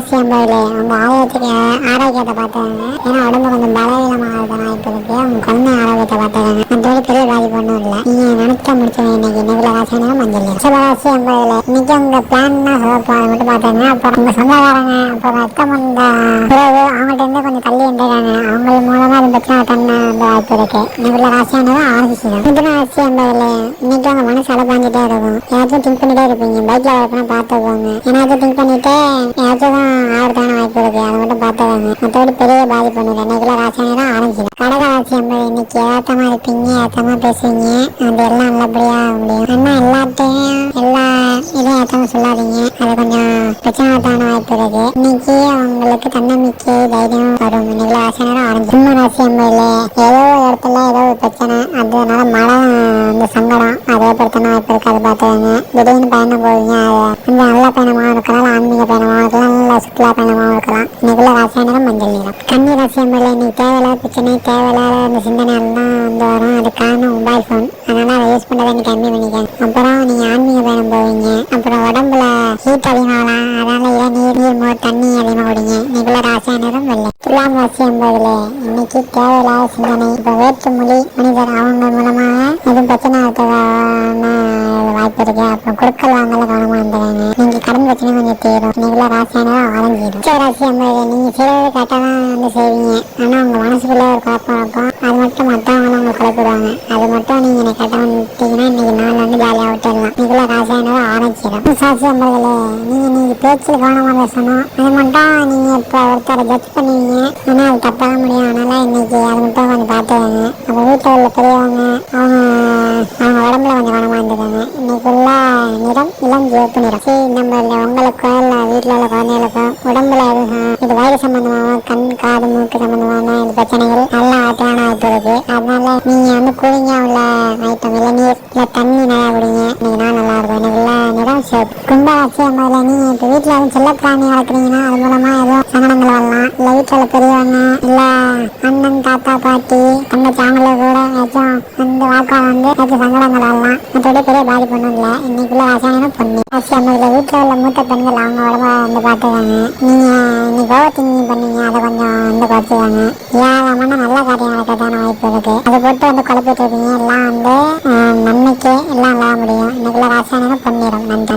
ஐம்பதுல அந்த ஆரோக்கியத்துக்கு ஆரோக்கியத்தை பார்த்தாங்க ஏன்னா உடம்பு கொஞ்சம் பலவீனமாக பலவீனமாகுதுனா இப்போ இருக்கு அவங்க குழந்தை ஆரோக்கியத்தை பார்த்தாங்க மற்றபடி பெரிய பாதிப்பு ஒன்றும் இல்லை நீங்க நினைச்சா முடிச்சவங்க இன்னைக்கு நெகுல மஞ்சள். சிவராசி ஐம்பதுல இன்னைக்கு அவங்க பிளான்னா சிவப்பு அதை மட்டும் அப்புறம் அவங்க சொந்தக்காரங்க அப்புறம் ரத்தம் வந்த. அவங்கள்ட்ட இருந்து கொஞ்சம் தள்ளி இருந்திருக்காங்க அவங்க மூலமா அது பிரச்சனை தன்ன அந்த வாய்ப்பு இருக்கு. நெகுல ராசியானது ஆரம்பிச்சு மிதுன ராசி ஐம்பதுல இன்னைக்கு அவங்க மனசு அலப்பாஞ்சிட்டே இருக்கும். ஏதாச்சும் திங்க் பண்ணிட்டே இருப்பீங்க. பைக்ல வரப்பனா பார்த்துக்கோங்க. ஏன்னாச்சும் திங்க் பண்ணிட்டு ஏதாச்சும் ஆகிறதான வாய்ப்பு இருக்கு. அதை மட்டும் மற்றபடி பெரிய பாதிப்பு ஒன்றும் இன்னைக்குள்ள ராசியானது ஆரம்பிச்சிடும் கடக ராசி ஐம்பது இன்னைக்கு ஏத்தமா இருப்பீங்க ஏத்தமா பேசுவீங்க. அது எல்லாம் நல்லபடியா முடியும். ஆனா எல்லாத்தையும் எல்லா இதையும் ஏத்தமா சொல்லாதீங்க. அது கொஞ்சம் பிரச்சனைத்தான வாய்ப்பு இருக்கு. இன்னைக்கு உங்களுக்கு தன்னம்பிக்கை தைரியம் வரும். இன்னைக்குள்ள நேரம் ஆரம்பிச்சு சிம்ம ராசி ஐம்பதுல ஏதோ ஒரு இடத்துல ஏதோ ஒரு பிரச்சனை. அதனால மழை அந்த சங்கடம். அதே பிரச்சனை வாய்ப்பு இருக்கு. அதை பார்த்துக்கோங்க. திடீர்னு பயணம் போவீங்க. அது அந்த நல்ல பயணமாக இருக்கலாம். ஆன்மீக பயணமாக இருக்கலாம். நல்ல சுற்றுலா பயணமாக இருக்கலாம். இன்னைக்குள்ள ராசி நேரம் மஞ்சள் நிறம். கன்னி ராசி ஐம்பதுல இன்னைக்கு தேவையில்லாத பிரச்சனை தேவையில்லாத அந்த சிந்தனை எல்லாம் வந்து வரும். அது காரணம் மொபைல் ஃபோன் வெள்ளை ராசி ஐம்பதுல இன்னைக்கு தேவையில்லாத சிந்தனை. இப்போ வேற்று மொழி மனிதர் அவங்க மூலமாக எதுவும் பிரச்சனை இருக்கிறதான வாய்ப்பு இருக்கு. அப்புறம் கொடுக்கல் வாங்கல கவனமா இருந்துறாங்க நீங்க கடன் பிரச்சனை கொஞ்சம் தீரும். நீங்கள ராசியானதா ஆரஞ்சிடும் உச்ச ராசி என்பது நீங்க செய்யறது கரெக்டாக தான் வந்து செய்வீங்க. ஆனா உங்க மனசுக்குள்ள ஒரு குழப்பம் இருக்கும். அது மட்டும் மற்றவங்களும் உங்களை குழப்பிடுவாங்க அது மட்டும் நீங்க எனக்கு கரெக்டாக வந்துட்டீங்கன்னா இன்னைக்கு நாள் வந்து ஜாலியாக விட்டுடலாம் இன்னைக்குள்ள ராசியானதா ஆரஞ்சிடும் ராசி ஐம்பதுல நீங்க பேச்சில் கவனமா பேசணும். அது மட்டும் நீங்க இப்போ ஒருத்தரை ஜட்ஜ் பண்ணுவீங்க. ஆனால் அது தப்பாக முடியும். அதனால இன்னைக்கு அது மட்டும் கொஞ்சம் பார்த்துக்கோங்க. அப்போ வீட்டில் உள்ள பெரியவங்க அவங்க அவங்க உடம்புல கொஞ்சம் கவனமா இருந்துக்காங்க. இன்னைக்குள்ள நிறம் இளம் சிவப்பு நிறம். சரி நம்ம இல்லை உங்களுக்கோ இல்லை வீட்டில் உள்ள குழந்தைகளுக்கும் உடம்புல எதுவும் இது வயிறு சம்பந்தமாக கண் காது மூக்கு சம்பந்தமான இது பிரச்சனைகள் நல்லா ஆட்டான வாய்ப்பு இருக்கு. அதனால நீங்க வந்து கூலிங்கா உள்ள ஐட்டம் இளநீர் இல்லை தண்ணி நல்லா குடிங்க. இன்னைக்கு நாள் நல்லா இருக்கும் இன்னைக்குள்ள நிறம் சிவப்பு. கும்பராசி அம்மாவில் நீங்க இப்போ வீட்டில் எதுவும் செல்லப்பிராணி வளர்க்குறீங்கன்னா அது மூலமா எதுவும் சங்கடங்கள் வரலாம். இல்லை வீட்டில் பெரியவங்க இல்லை அண்ணன் தாத்தா பாட்டி தங்கச்சி அவங்கள கூட ஏதாச்சும் அந்த வாக்காளர் வந்து ஏதாச்சும் சங்கடங்கள் வரலாம். மற்றபடி பெரிய பாதிப்பு ஒன்றும் இல்லை. இன்னைக்குள்ள ரசாயனம் பொண்ணு. ராசி அம்மாவில் வீட்டில் உள்ள மூத்த பெண்கள் அவங்க உடம்ப வந்து பார்த்துக்காங்க. நீங்க இன்னைக்கு ஓவர் திங்கிங் பண்ணீங்க. அதை கொஞ்சம் வந்து குறைச்சிக்காங்க ஏராளமான நல்ல காரியம் நடக்கிறதான வாய்ப்பு இருக்கு. அதை போட்டு வந்து குழப்பிட்டு இருக்கீங்க. எல்லாம் வந்து ஆஹ், நன்மைக்கு எல்லாம் நல்லா முடியும். இன்னைக்குள்ள ராசாயனம் பொன்னிறம் நன்றி